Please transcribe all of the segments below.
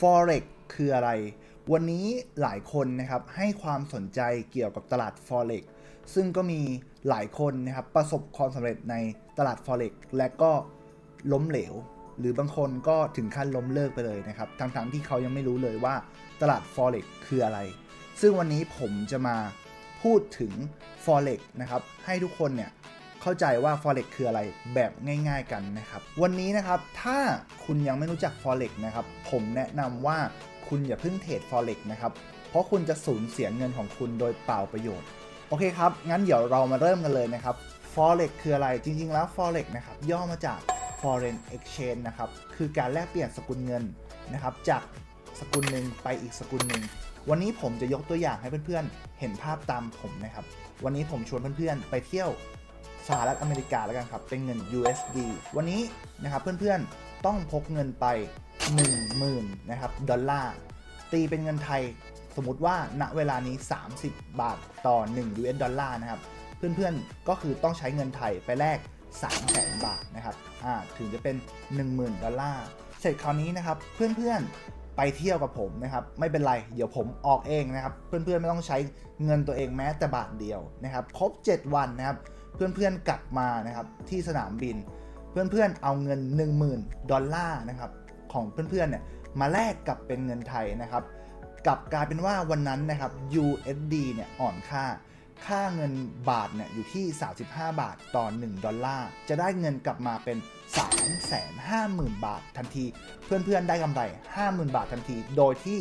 forex คืออะไร วันนี้หลายคนนะครับให้ความสนใจเกี่ยวกับตลาด forex ซึ่งก็มีหลายคนนะครับประสบความสำเร็จในตลาด forex และก็ล้มเหลว หรือบางคนก็ถึงขั้นล้มเลิกไปเลยนะครับทั้งๆที่เขายังไม่รู้เลยว่าตลาด forex คืออะไร ซึ่งวันนี้ผมจะมาพูดถึง forex นะครับให้ทุกคนเนี่ย เข้าใจว่า forex คืออะไรแบบง่ายๆกันนะครับ วันนี้นะครับถ้าคุณยังไม่รู้จัก forex นะครับ ผมแนะนำว่าคุณอย่าเพิ่งเทรด forex นะครับ เพราะคุณจะสูญเสียเงินของคุณโดยเปล่าประโยชน์ โอเคครับ งั้นเดี๋ยวเรามาเริ่มกันเลยนะครับ forex คืออะไร จริง ๆ แล้ว forex นะครับย่อมาจาก foreign exchange นะครับ คือการแลกเปลี่ยนสกุลเงินนะครับจากสกุลหนึ่งไปอีกสกุลหนึ่งวันนี้ผมจะยกตัวอย่างให้เพื่อนๆ เห็นภาพตามผมนะครับ วันนี้ผมชวนเพื่อนๆ ไปเที่ยว สหรัฐอเมริกาแล้วกันครับ เป็นเงิน USD วันนี้นะครับเพื่อนๆต้องพกเงินไป 10,000นะครับดอลลาร์ตีเป็นเงินไทยสมมติว่าณเวลานี้ 30 บาทต่อ 1 US ดอลลาร์นะครับ เพื่อนๆก็คือต้องใช้เงินไทยไปแลก300,000บาทนะครับอ่าถึงจะเป็น 10,000 ดอลลาร์ เสร็จคราวนี้นะครับ เพื่อนๆ ไปเที่ยวกับผมนะครับ ไม่เป็นไร เดี๋ยวผมออกเองนะครับ เพื่อนๆ ไม่ต้องใช้เงินตัวเองแม้แต่บาทเดียวนะครับ ครบ 7 วันนะครับ เพื่อนๆกลับมานะครับที่สนามบิน เพื่อนๆเอาเงิน 10,000 ดอลลาร์นะครับของเพื่อนๆเนี่ยมาแลกกับเป็นเงินไทยนะครับกลับกลายเป็นว่าวันนั้นนะครับ USD เนี่ยอ่อนค่า ค่าเงินบาทเนี่ยอยู่ที่ 35 บาทต่อ 1 ดอลลาร์ จะได้เงินกลับมาเป็น 350,000 บาททันที เพื่อนๆได้กำไร 50,000 บาททันที โดยที่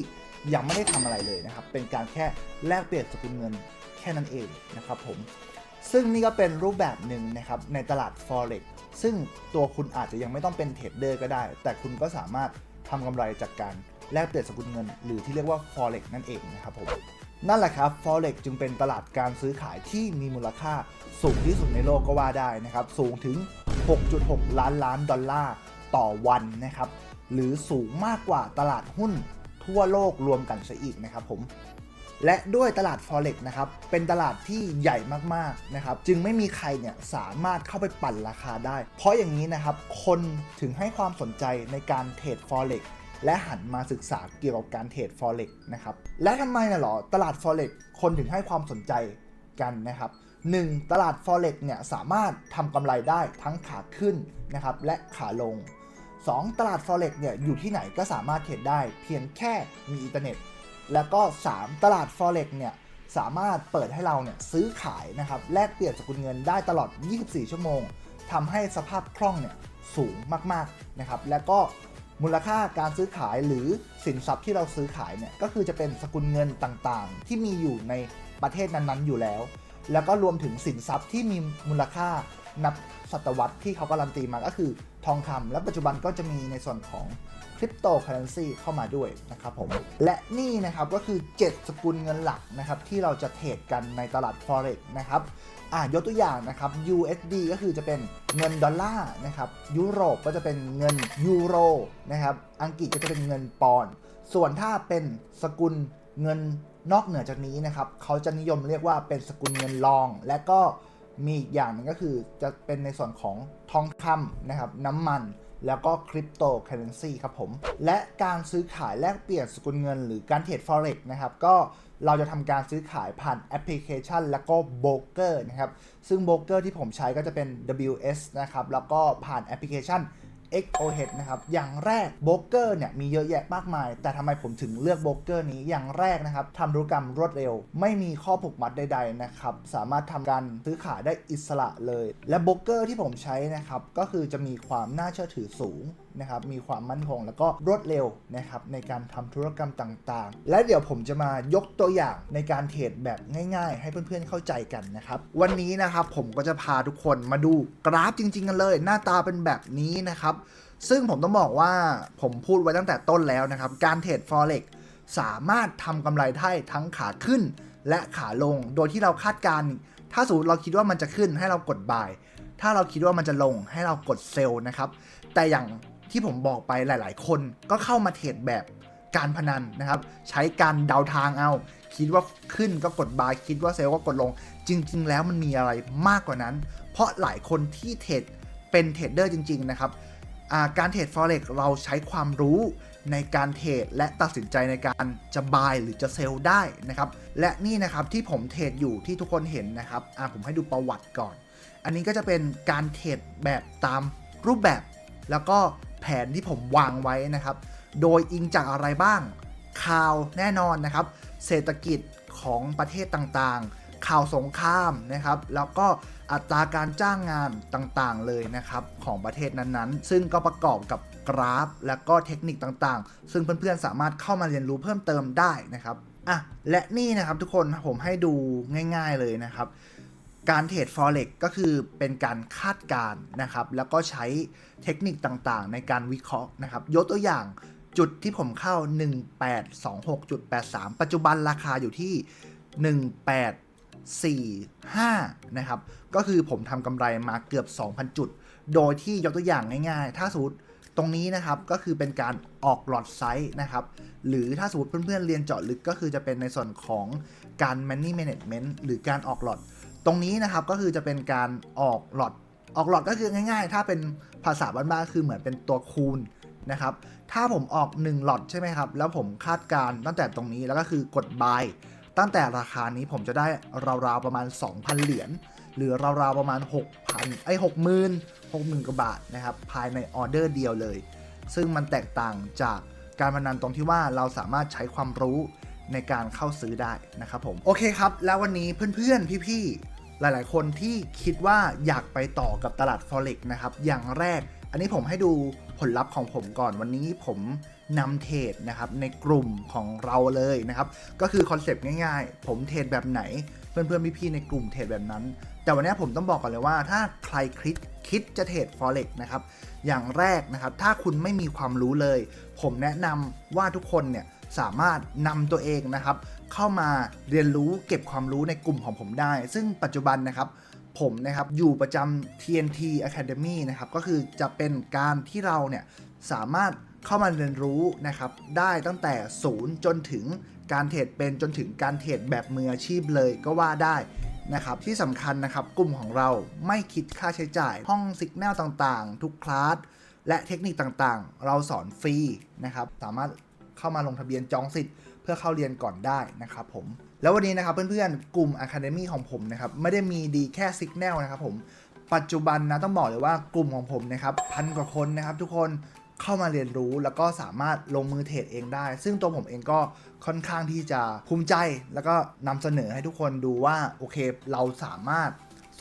ยังไม่ได้ทำอะไรเลยนะครับ เป็นการแค่แลกเปลี่ยนสกุลเงินแค่นั้นเองนะครับผม ซึ่งนี่ก็เป็นรูปแบบหนึ่งนะครับในตลาด forex ซึ่งตัวคุณอาจจะยังไม่ต้องเป็นเทรดเดอร์ก็ได้ แต่คุณก็สามารถทำกำไรจากการแลกเปลี่ยนสกุลเงิน หรือที่เรียกว่า forex นั่นเองนะครับผมนั่นแหละครับ forex จึงเป็นตลาดการซื้อขายที่มีมูลค่าสูงที่สุดในโลกก็ว่าได้นะครับ สูงถึง 6.6 ล้านล้านดอลลาร์ต่อวันนะครับ หรือสูงมากกว่าตลาดหุ้นทั่วโลกรวมกันซะอีกนะครับผม และด้วยตลาด forex นะครับ เป็นตลาดที่ใหญ่มากๆนะครับ จึงไม่มีใครเนี่ยสามารถเข้าไปปั่นราคาได้ เพราะอย่างนี้นะครับ คนถึงให้ความสนใจในการเทรด forex และหันมาศึกษาเกี่ยวกับการเทรด forex นะครับ และทำไมน่ะหรอ ตลาด forex คนถึงให้ความสนใจกันนะครับ 1. ตลาด forex เนี่ยสามารถทำกำไรได้ทั้งขาขึ้นนะครับและขาลง 2. ตลาด forex เนี่ยอยู่ที่ไหนก็สามารถเทรดได้ เพียงแค่มีอินเทอร์เน็ต แล้วก็ 3 ตลาด forex เนี่ยสามารถเปิดให้เราเนี่ยซื้อขายนะครับแลกเปลี่ยนสกุลเงินได้ตลอด 24 ชั่วโมงทำให้สภาพคล่องเนี่ยสูงมากๆนะครับแล้วก็มูลค่าการซื้อขายหรือสินทรัพย์ที่เราซื้อขายเนี่ยก็คือจะเป็นสกุลเงินต่างๆ ที่มีอยู่ในประเทศนั้นๆอยู่แล้ว แล้วก็รวมถึงสินทรัพย์ที่มีมูลค่านับศตวรรษที่เขาการันตีมาก็คือทองคำและปัจจุบันก็จะมีในส่วนของ คริปโตเคอเรนซีเข้ามาด้วยนะครับผม และนี่นะครับก็คือ 7 สกุลเงินหลักนะครับที่เราจะเทรดกันในตลาด Forex นะครับอ่ายกตัวอย่างนะครับ USD ก็คือจะเป็นเงินดอลลาร์นะครับยุโรปก็จะเป็นเงินยูโรนะครับอังกฤษก็จะเป็นเงินปอนด์ส่วนถ้าเป็นสกุลเงินนอกเหนือจากนี้นะครับเขาจะนิยมเรียกว่าเป็นสกุลเงินรอง และก็มีอีกอย่างหนึงก็คือจะเป็นในส่วนของทองคำนะครับน้ำมัน แล้วก็คริปโตเคอเรนซีครับผม และการซื้อขายแลกเปลี่ยนสกุลเงิน หรือการเทรด Forex นะครับ ก็เราจะทำการซื้อขายผ่านแอปพลิเคชัน แล้วก็โบรกเกอร์นะครับ ซึ่งโบรกเกอร์ที่ผมใช้ก็จะเป็น WS นะครับ แล้วก็ผ่านแอปพลิเคชัน XOH นะครับ อย่างแรกโบรกเกอร์เนี่ยมีเยอะแยะมากมาย แต่ทำไมผมถึงเลือกโบรกเกอร์นี้อย่างแรกนะครับทำธุรกรรมรวดเร็ว ไม่มีข้อผูกมัดใดๆนะครับ สามารถทำการซื้อขายได้อิสระเลย และโบรกเกอร์ที่ผมใช้นะครับ ก็คือจะมีความน่าเชื่อถือสูงนะครับมีความมั่นคงแล้วก็รวดเร็วนะครับในการทำธุรกรรมต่างๆ และเดี๋ยวผมจะมายกตัวอย่างในการเทรดแบบง่ายๆ ให้เพื่อนๆเข้าใจกันนะครับวันนี้นะครับผมก็จะพาทุกคนมาดูกราฟจริง ๆ กันเลย หน้าตาเป็นแบบนี้นะครับซึ่งผมต้องบอกว่าผมพูดไว้ตั้งแต่ต้นแล้วนะครับ การเทรด forex สามารถทำกำไรได้ทั้งขาขึ้นและขาลง โดยที่เราคาดการณ์ถ้าสมมติเราคิดว่ามันจะขึ้นให้เรากด buy ถ้าเราคิดว่ามันจะลงให้เรากด sell นะครับ แต่อย่าง ที่ผมบอกไปหลาย ๆ คนก็เข้ามาเทรดแบบการพนันนะครับ ใช้การเดาทางเอา คิดว่าขึ้นก็กด buy คิดว่า sell ก็กดลง จริง ๆ แล้วมันมีอะไรมากกว่านั้น เพราะหลายคนที่เทรดเป็นเทรดเดอร์จริง ๆ นะครับการเทรด forex เราใช้ความรู้ในการเทรดและตัดสินใจในการจะบายหรือจะเซลได้นะครับ และนี่นะครับที่ผมเทรดอยู่ที่ทุกคนเห็นนะครับผมให้ดูประวัติก่อน อันนี้ก็จะเป็นการเทรดแบบตามรูปแบบ แล้วก็ แผนที่ผมวางไว้นะครับ โดยอิงจากอะไรบ้าง ข่าวแน่นอนนะครับ เศรษฐกิจของประเทศต่างๆ ข่าวสงครามนะครับ แล้วก็อัตราการจ้างงานต่างๆเลยนะครับ ของประเทศนั้นๆ ซึ่งก็ประกอบกับกราฟ และก็เทคนิคต่างๆ ซึ่งเพื่อนๆสามารถเข้ามาเรียนรู้เพิ่มเติมได้นะครับอะและนี่นะครับทุกคนผมให้ดูง่าย ๆเลยนะครับ การเทรด forex ก็คือเป็นการคาดการณ์นะครับ แล้วก็ใช้เทคนิคต่างๆ ในการวิเคราะห์นะครับ ยกตัวอย่างจุดที่ผมเข้า 1826.83 ปัจจุบันราคาอยู่ที่ 1845 นะครับ ก็คือผมทำกำไรมาเกือบ 2,000 จุด โดยที่ยกตัวอย่างง่ายๆ ถ้าสมมติตรงนี้นะครับก็คือเป็นการออกหลอดไซส์นะครับ หรือถ้าสมมติเพื่อนๆเรียนเจาะลึกก็คือจะเป็นในส่วนของการ money management หรือการออกหลอด รงนี้นะครับก็คือจะเป็นการออกหลอดออกหลอดก็คือง่าย ๆ ถ้าเป็นภาษาบ้านๆคือเหมือนเป็นตัวคูณนะครับ ถ้าผมออก 1 หลอดใช่ไหมครับ แล้วผมคาดการตั้งแต่ตรงนี้แล้วก็คือกด buy ตั้งแต่ราคานี้ผมจะได้ราวๆประมาณ 2,000 เหรียญหรือราวๆประมาณ 6,000ไอ้60,000 60,000กว่าบาทนะครับ ภายในออเดอร์เดียวเลย ซึ่งมันแตกต่างจากการพนันตรงที่ว่าเราสามารถใช้ความรู้ในการเข้าซื้อได้นะครับผม โอเคครับ แล้ววันนี้เพื่อนๆ พี่ๆ หลายๆ คนที่คิดว่าอยากไปต่อกับตลาด Forex นะครับ อย่างแรก อันนี้ผมให้ดูผลลัพธ์ของผมก่อนวันนี้ผมนำเทรดนะครับในกลุ่มของเราเลยนะครับ ก็คือคอนเซปต์ง่ายๆ ผมเทรดแบบไหน เพื่อนๆ พี่ๆ ในกลุ่มเทรดแบบนั้น แต่วันนี้ผมต้องบอกก่อนเลยว่า ถ้าใครคิดคิดจะเทรด Forex นะครับ อย่างแรกนะครับ ถ้าคุณไม่มีความรู้เลย ผมแนะนำว่าทุกคนเนี่ยสามารถนำตัวเองนะครับ เข้ามาเรียนรู้เก็บความรู้ในกลุ่มของผมได้ ซึ่งปัจจุบันนะครับผมนะครับอยู่ประจำ TNT Academy นะครับก็คือจะเป็นการที่เราเนี่ยสามารถเข้ามาเรียนรู้นะครับได้ตั้งแต่ศูนย์จนถึงการเทรดเป็นจนถึงการเทรดแบบมืออาชีพเลยก็ว่าได้นะครับที่สำคัญนะครับกลุ่มของเราไม่คิดค่าใช้จ่าย ห้องสิกแนลต่างๆ ทุกคลาสและเทคนิคต่างๆ เราสอนฟรีนะครับสามารถเข้ามาลงทะเบียนจองสิทธิ์ พื่อเข้าเรียนก่อนได้นะครับผมแล้ววันนี้นะครับเพื่อนๆ กลุ่ม Academy ของผมนะครับไม่ได้มีดีแค่ Signal นะครับผมปัจจุบันนะต้องบอกเลยว่ากลุ่มของผมนะครับพันกว่าคนนะครับทุกคนเข้ามาเรียนรู้แล้วก็สามารถลงมือเทรดเองได้ ซึ่งตัวผมเองก็ค่อนข้างที่จะภูมิใจ แล้วก็นำเสนอให้ทุกคนดูว่าโอเคเราสามารถ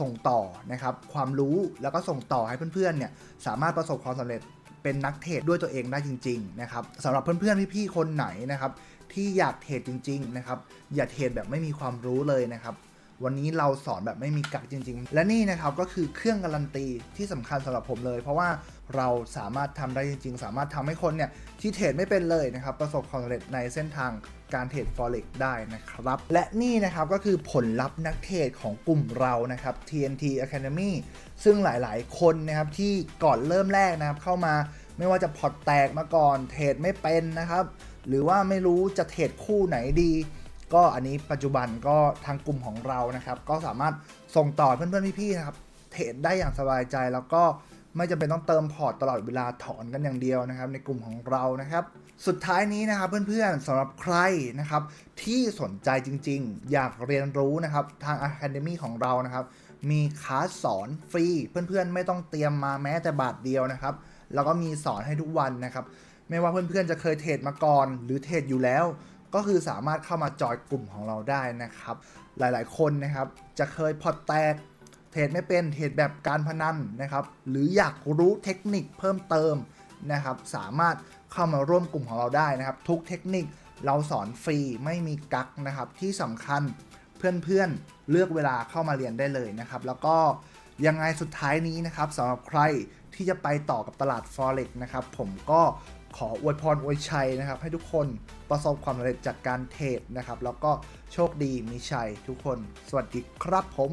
ส่งต่อนะครับความรู้แล้วก็ส่งต่อให้เพื่อนๆเนี่ยสามารถประสบความสำเร็จเป็นนักเทรดด้วยตัวเองได้จริง ๆ นะครับสำหรับเพื่อนๆพี่ๆคนไหนนะครับ ที่อยากเทรดจริงๆนะครับอย่าเทรดแบบไม่มีความรู้เลยนะครับวันนี้เราสอนแบบไม่มีกักจริง ๆ และนี่นะครับก็คือเครื่องการันตีที่สำคัญสำหรับผมเลย เพราะว่าเราสามารถทำได้จริง ๆ สามารถทำให้คนเนี่ยที่เทรดไม่เป็นเลยนะครับประสบความสำเร็จในเส้นทางการเทรด forex ได้นะครับ และนี่นะครับก็คือผลลัพธ์นักเทรดของกลุ่มเรานะครับ TNT Academy ซึ่งหลายๆ คนนะครับที่ก่อนเริ่มแรกนะครับเข้ามาไม่ว่าจะพอร์ตแตกมาก่อนเทรดไม่เป็นนะครับ หรือว่าไม่รู้จะเทรดคู่ไหนดี ก็อันนี้ปัจจุบันก็ทางกลุ่มของเรานะครับ ก็สามารถส่งต่อเพื่อนๆพี่ๆนะครับเทรดได้อย่างสบายใจแล้วก็ไม่จำเป็นต้องเติมพอร์ตตลอดเวลาถอนกันอย่างเดียวนะครับ ในกลุ่มของเรานะครับ สุดท้ายนี้นะครับเพื่อนๆสำหรับใครนะครับ ที่สนใจจริงๆ อยากเรียนรู้นะครับ ทาง Academy ของเรานะครับ มีคลาสสอนฟรี เพื่อนๆ ไม่ต้องเตรียมมาแม้แต่บาทเดียวนะครับ แล้วก็มีสอนให้ทุกวันนะครับ ไม่ว่าเพื่อนๆจะเคยเทรดมาก่อน หรือเทรดอยู่แล้ว ก็คือสามารถเข้ามาจอยกลุ่มของเราได้นะครับ หลายๆ คนนะครับจะเคยพอแตกเทรดไม่เป็นเทรดแบบการพนันนะครับ หรืออยากรู้เทคนิคเพิ่มเติมนะครับ สามารถเข้ามาร่วมกลุ่มของเราได้นะครับ ทุกเทคนิคเราสอนฟรีไม่มีกักนะครับ ที่สำคัญเพื่อนๆเลือกเวลาเข้ามาเรียนได้เลยนะครับ แล้วก็ยังไงสุดท้ายนี้นะครับสำหรับใครที่จะไปต่อกับตลาด Forex นะครับ ผมก็ ขออวยพรอวยชัยนะครับ ให้ทุกคนประสบความสำเร็จจากการเทรดนะครับ แล้วก็โชคดีมีชัยทุกคน สวัสดีครับผม